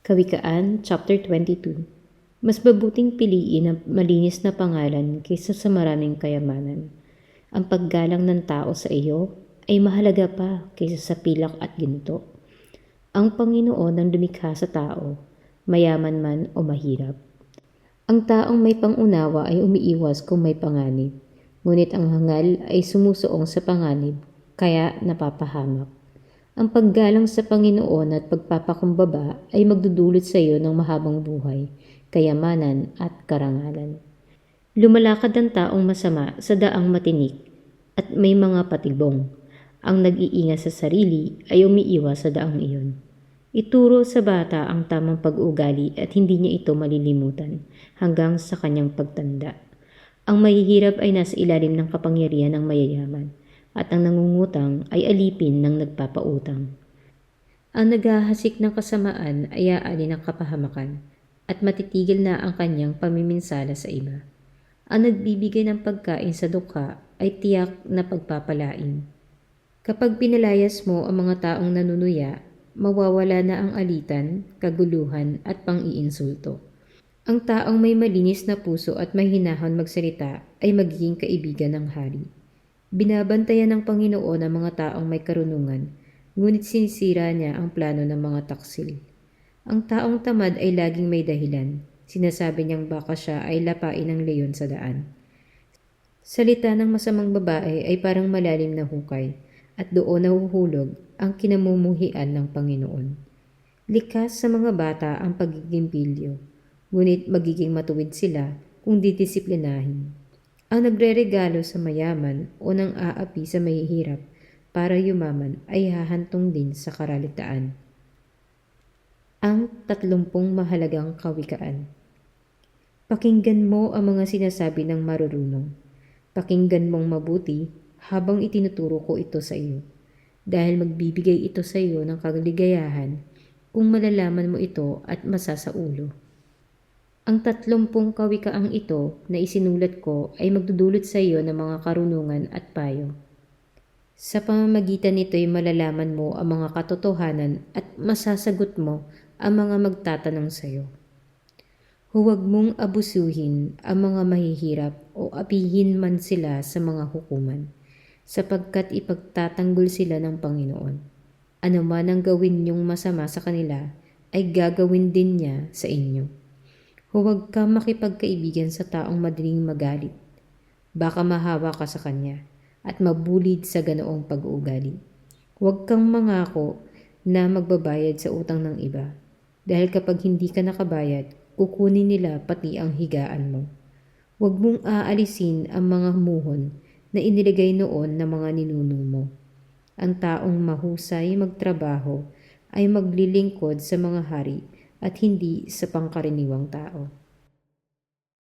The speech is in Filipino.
Kawikaan, chapter 22 Mas mabuting piliin ang malinis na pangalan kaysa sa maraming kayamanan. Ang paggalang ng tao sa iyo ay mahalaga pa kaysa sa pilak at ginto. Ang Panginoon ang lumikha sa tao, mayaman man o mahirap. Ang taong may pangunawa ay umiiwas kung may panganib, ngunit ang hangal ay sumusuong sa panganib, kaya napapahamak. Ang paggalang sa Panginoon at pagpapakumbaba ay magdudulot sa iyo ng mahabang buhay, kayamanan at karangalan. Lumalakad ang taong masama sa daang matinik at may mga patibong. Ang nag-iingat sa sarili ay umiiwas sa daang iyon. Ituro sa bata ang tamang pag-uugali at hindi niya ito malilimutan hanggang sa kanyang pagtanda. Ang mahihirap ay nasa ilalim ng kapangyarihan ng mayayaman at ang nangungutang ay alipin ng nagpapautang. Ang naghahasik ng kasamaan ay aali ng kapahamakan at matitigil na ang kanyang pamiminsala sa iba. Ang nagbibigay ng pagkain sa dukha ay tiyak na pagpapalain. Kapag pinalayas mo ang mga taong nanunuya, mawawala na ang alitan, kaguluhan at pang-iinsulto. Ang taong may malinis na puso at may hinahon magsalita ay magiging kaibigan ng hari. Binabantayan ng Panginoon ang mga taong may karunungan, ngunit sinisira niya ang plano ng mga taksil. Ang taong tamad ay laging may dahilan. Sinasabi niyang baka siya ay lapain ng leyon sa daan. Salita ng masamang babae ay parang malalim na hukay at doon nahuhulog ang kinamumuhian ng Panginoon. Likas sa mga bata ang pagiging pilyo, ngunit magiging matuwid sila kung didisiplinahin. Ang nagreregalo sa mayaman o nang aapi sa mahihirap para yumaman ay hahantong din sa karalitaan. Ang tatlumpung mahalagang kawikaan Pakinggan mo ang mga sinasabi ng marurunong. Pakinggan mong mabuti habang itinuturo ko ito sa iyo. Dahil magbibigay ito sa iyo ng kagaligayahan kung malalaman mo ito at masasaulo. Ang tatlumpung kawikaang ito na isinulat ko ay magdudulot sa iyo ng mga karunungan at payo. Sa pamamagitan nito ay malalaman mo ang mga katotohanan at masasagot mo ang mga magtatanong sa iyo. Huwag mong abusuhin ang mga mahihirap o apihin man sila sa mga hukuman, sapagkat ipagtatanggol sila ng Panginoon. Ano man ang gawin niyong masama sa kanila, ay gagawin din niya sa inyo. Huwag ka makipagkaibigan sa taong madaling magalit. Baka mahawa ka sa kanya at mabulid sa ganoong pag-uugali. Huwag kang mangako na magbabayad sa utang ng iba. Dahil kapag hindi ka nakabayad, kukunin nila pati ang higaan mo. Huwag mong aalisin ang mga muhon na inilagay noon ng mga ninuno mo. Ang taong mahusay magtrabaho ay maglilingkod sa mga hari at hindi sa pangkaraniwang tao.